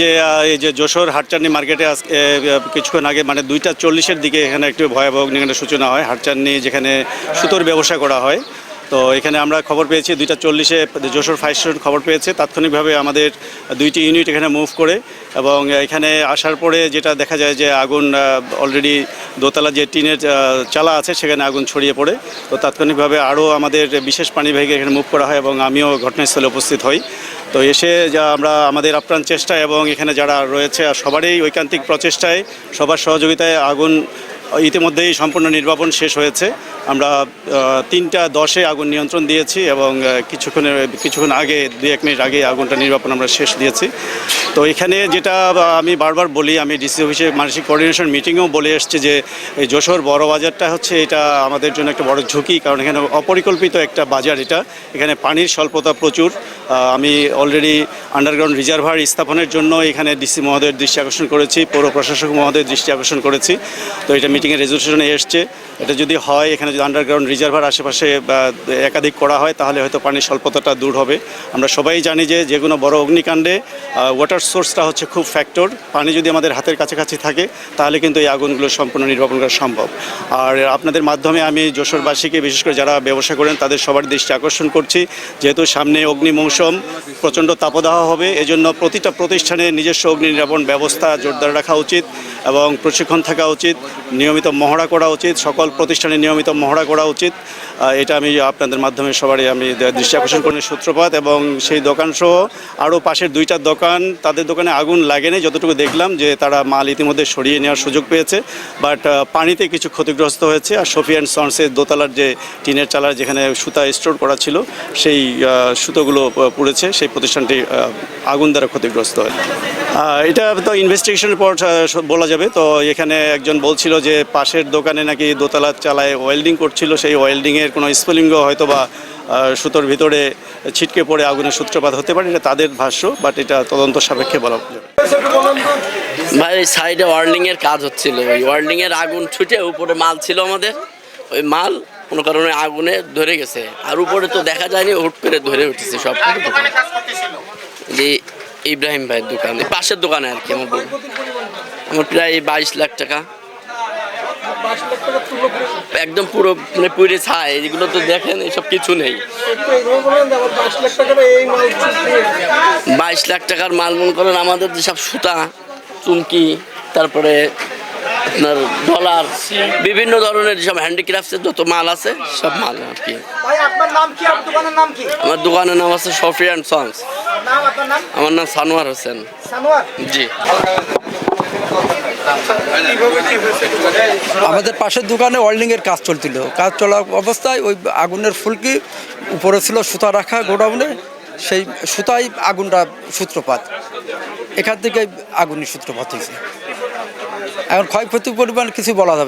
যে এই যে যশোর হাটচান্নি মার্কেটে আজকে কিছুক্ষণ আগে মানে দুইটা চল্লিশের দিকে এখানে একটু ভয়াবহ অগ্নিকাণ্ডের সূচনা হয়। হাটচান্নি যেখানে সুতোর ব্যবসা করা হয়। তো এখানে আমরা খবর পেয়েছি, দুইটা চল্লিশে যশোর ফায়ার স্টেশন খবর পেয়েছে। তাৎক্ষণিকভাবে আমাদের দুইটি ইউনিট এখানে মুভ করে এবং এখানে আসার পরে যেটা দেখা যায় যে আগুন অলরেডি দোতলা যে টিনের চালা আছে, সেখানে আগুন ছড়িয়ে পড়ে। তো তাৎক্ষণিকভাবে আরও আমাদের বিশেষ পানিবাহীকে এখানে মুভ করা হয় এবং আমিও ঘটনাস্থলে উপস্থিত হই। তো এসে যা আমরা আমাদের আপ্রাণ চেষ্টা এবং এখানে যারা রয়েছে সবারই ঐকান্তিক প্রচেষ্টায়, সবার সহযোগিতায় আগুন ইতিমধ্যেই সম্পূর্ণ নির্বাপন শেষ হয়েছে। আমরা তিনটা দশে আগুন নিয়ন্ত্রণ দিয়েছি এবং কিছুক্ষণের, কিছুক্ষণ আগে দুই এক মিনিট আগে আগুনটা নির্বাপন আমরা শেষ দিয়েছি। তো এখানে যেটা আমি বারবার বলি, আমি ডিসি অফিসে মানসিক কোঅর্ডিনেশন মিটিংয়েও বলে এসেছি যে, এই যশোর বড় বাজারটা হচ্ছে, এটা আমাদের জন্য একটা বড় ঝুঁকি, কারণ এখানে অপরিকল্পিত একটা বাজার এটা। এখানে পানির স্বল্পতা প্রচুর। আমি অলরেডি আন্ডারগ্রাউন্ড রিজার্ভার স্থাপনের জন্য এখানে ডিসি মহোদয়ের দৃষ্টি আকর্ষণ করেছি, পৌর প্রশাসক মহোদয়ের দৃষ্টি আকর্ষণ করেছি। তো এটা মিটিংয়ের রেজলিউশনে এসছে। এটা যদি হয়, এখানে যদি আন্ডারগ্রাউন্ড রিজার্ভার আশেপাশে একাধিক করা হয়, তাহলে হয়তো পানির স্বল্পতাটা দূর হবে। আমরা সবাই জানি যে যে কোনো বড় অগ্নিকাণ্ডে ওয়াটার সোর্সটা হচ্ছে খুব ফ্যাক্টর পানি যদি আমাদের হাতের কাছাকাছি থাকে, তাহলে কিন্তু এই আগুনগুলো সম্পূর্ণ নির্বাপন করা সম্ভব। আর আপনাদের মাধ্যমে আমি যশোরবাসীকে, বিশেষ করে যারা ব্যবসা করেন, তাদের সবার দৃষ্টি আকর্ষণ করছি। যেহেতু সামনে অগ্নি মৌসুম, প্রচণ্ড তাপদাহ হবে, এজন্য প্রতিটা প্রতিষ্ঠানে নিজস্ব অগ্নি নিরাপণ ব্যবস্থা জোরদার রাখা উচিত। এবং প্রশিক্ষণ থাকা উচিত, নিয়মিত মহড়া করা উচিত, সকল প্রতিষ্ঠানে নিয়মিত মহড়া করা উচিত। এটা আমি আপনাদের মাধ্যমে সবারই আমি দৃষ্টি আকর্ষণ করি, সূত্রপাত এবং সেই দোকানসহ আরও পাশের দুইটা দোকান, তাদের দোকানে আগুন লাগেনি, যতটুকু দেখলাম যে তারা মাল ইতিমধ্যে সরিয়ে নেওয়ার সুযোগ পেয়েছে। বাট পানিতে কিছু ক্ষতিগ্রস্ত হয়েছে আর সফি অ্যান্ড সন্সের দোতলার যে টিনের চালার যেখানে সুতা স্টোর করা ছিল, সেই সুতোগুলো পুড়েছে, সেই প্রতিষ্ঠানটি আগুন দ্বারা ক্ষতিগ্রস্ত হয়। এটা তো ইনভেস্টিগেশনের পর বলা যাবে। তো এখানে একজন বলছিল যে পাশের দোকানে নাকি দোতলা চালায় ওয়েল্ডিং করছিল, সেই ওয়েল্ডিংয়ের কোনো স্পলিঙ্গ হয়তো বা সুতোর ভিতরে ছিটকে পড়ে আগুনের সূত্রপাত হতে পারে, এটা তাদের ভাষ্য বাট এটা তদন্ত সাপেক্ষে বলা যাবে। ভাই সাইডে ওয়ার্ল্ডিং এর কাজ হচ্ছিল। ওই ওয়ার্ল্ডিং এর আগুন ছুটে উপরে মাল ছিল আমাদের। ওই মাল কোনো কারণে আগুনে ধরে গেছে। আর উপরে তো দেখা যায়নি, হুট করে ধরে উঠেছে সব। যে ইব্রাহিম ভাইয়ের দোকানে পাশের দোকানে আর কি, আমার। আমার প্রায় বাইশ লাখ টাকা। একদম পুরো মানে পুরে ছাই এগুলো তো দেখেন এসব কিছু নেই। বাইশ লাখ টাকার মাল মনে করেন আমাদের যেসব সুতা চুমকি তারপরে আপনার ডলার বিভিন্ন ধরনের যেসব হ্যান্ডিক্রাফটের যত মাল আছে সব মাল আর কি। আমার দোকানের নাম আছে সফি অ্যান্ড সন্স আমার নাম সানোয়ার হোসেন। জি। আমাদের পাশের দোকানে ওয়েল্ডিংয়ের কাজ চলছিল। কাজ চলা অবস্থায় ওই আগুনের ফুলকি উপরে ছিল সুতা রাখা গোডাউনে, সেই সুতাই আগুনটা সূত্রপাত। এখান থেকে আগুনের সূত্রপাত হয়েছে। এখন ক্ষয়ক্ষতির পরিমাণ কিছু বলা যাবে।